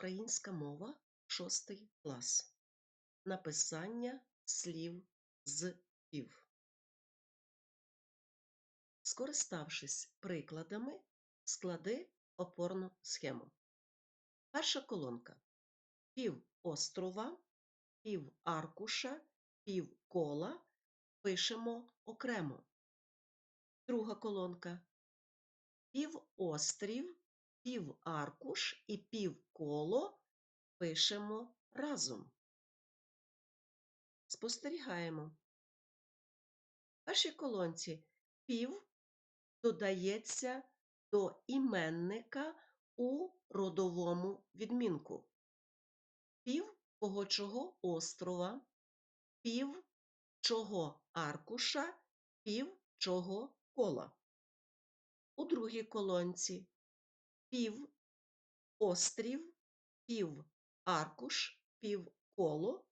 Українська мова, шостий клас. Написання слів з пів. Скориставшись прикладами, склади опорну схему. Перша колонка. Пів острова, пів аркуша, пів кола пишемо окремо. Друга колонка. Півострів, піваркуш і півколо пишемо разом. Спостерігаємо. В першій колонці пів додається до іменника у родовому відмінку. Пів кого чого острова, пів чого аркуша, пів чого кола. У другій колонці пів острів, пів аркуш, пів коло,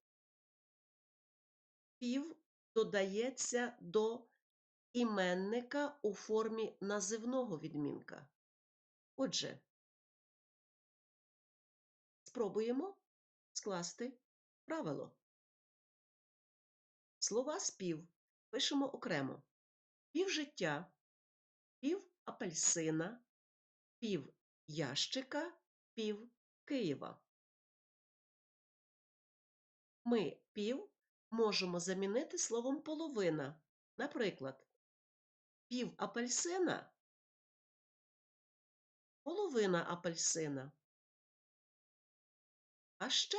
пів додається до іменника у формі називного відмінка. Отже, спробуємо скласти правило. Слова спів пишемо окремо. Пів життя, пів апельсина, пів ящика, пів Києва. Ми пів можемо замінити словом половина. Наприклад, пів апельсина половина апельсина. А ще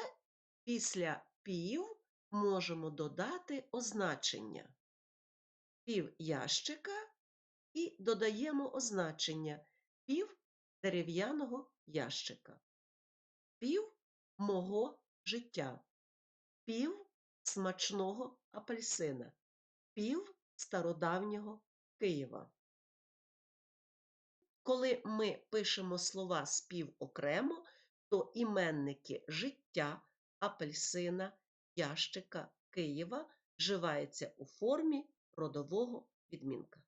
після пів можемо додати означення. Пів ящика і додаємо означення пів дерев'яного ящика, пів мого життя, пів смачного апельсина, пів стародавнього Києва. Коли ми пишемо слова спів окремо, то іменники життя, апельсина, ящика Києва вживаються у формі родового відмінка.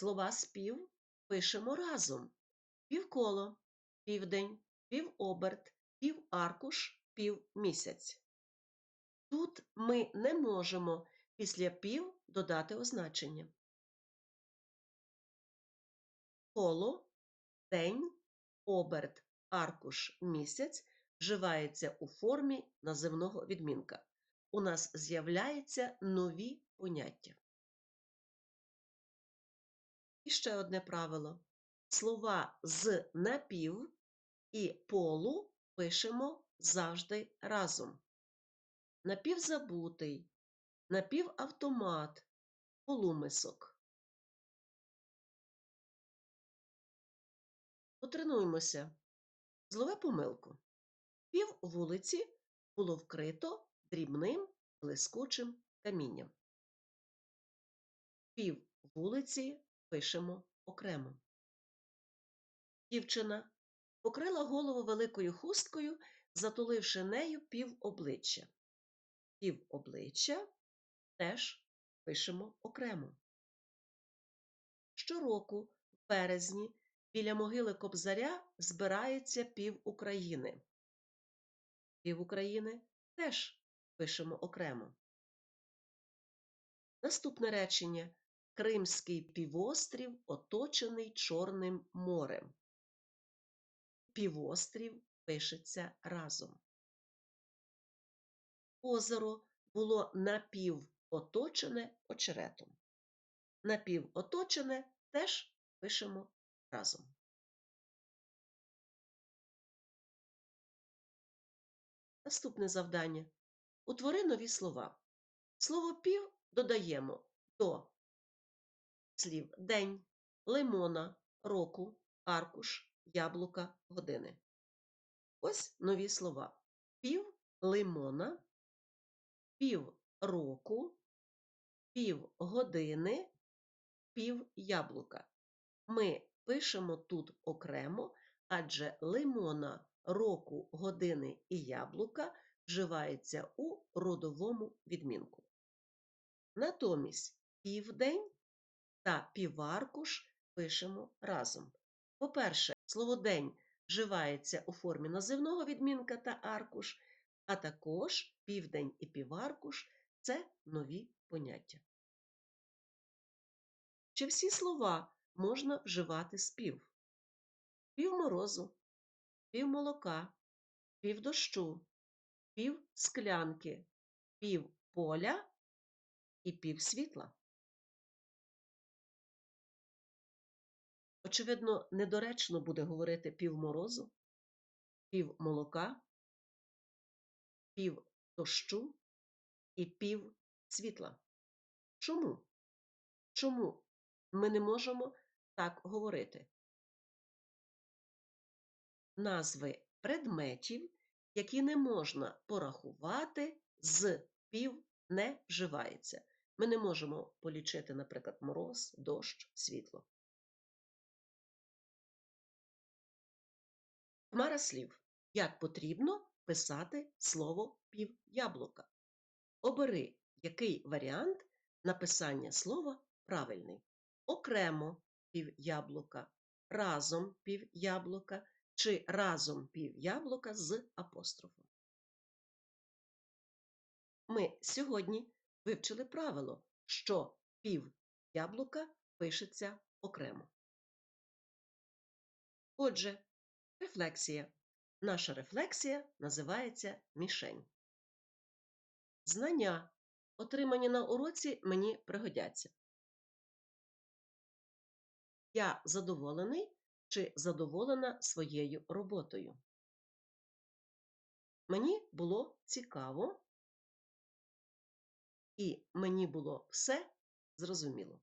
Слова спів пишемо разом: півколо, південь, півоберт, піваркуш, півмісяць. Тут ми не можемо після пів додати означення. Коло, день, оберт, аркуш, місяць вживається у формі називного відмінка. У нас з'являються нові поняття. І ще одне правило. Слова з напів і полу пишемо завжди разом. Напівзабутий, напівавтомат, полумисок. Потренуємося. Злове помилку. Пів вулиці було вкрито дрібним блискучим камінням. Пів вулиці пишемо окремо. Дівчина покрила голову великою хусткою, затуливши нею пів обличчя. Пів обличчя теж пишемо окремо. Щороку, в березні, біля могили Кобзаря збирається пів України. Пів України теж пишемо окремо. Наступне речення Кримський півострів оточений Чорним морем. Півострів пишеться разом. Озеро було напівоточене очеретом. Напівоточене теж пишемо разом. Наступне завдання. Утвори нові слова. Слово пів додаємо до слів день, лимона, року, аркуш, яблука, години. Ось нові слова. Пів лимона, пів року, пів години, пів яблука. Ми пишемо тут окремо, адже лимона, року, години і яблука вживаються у родовому відмінку. Натомість південь та піваркуш пишемо разом. По-перше, слово день вживається у формі називного відмінка та аркуш, а також південь і піваркуш це нові поняття. Чи всі слова можна вживати спів? Пів морозу, пів молока, пів дощу, пів склянки, пів поля і пів світла. Очевидно, недоречно буде говорити пів морозу, пів молока, пів дощу і пів світла. Чому? Чому ми не можемо так говорити? Назви предметів, які не можна порахувати, з пів не вживається. Ми не можемо полічити, наприклад, мороз, дощ, світло. Хмара слів. Як потрібно писати слово пів яблука? Обери, який варіант написання слова правильний. Окремо пів яблука, разом пів яблука чи разом пів яблука з апострофом. Ми сьогодні вивчили правило, що пів яблука пишеться окремо. Отже, рефлексія. Наша рефлексія називається мішень. Знання, отримані на уроці, мені пригодяться. Я задоволений чи задоволена своєю роботою. Мені було цікаво, і мені було все зрозуміло.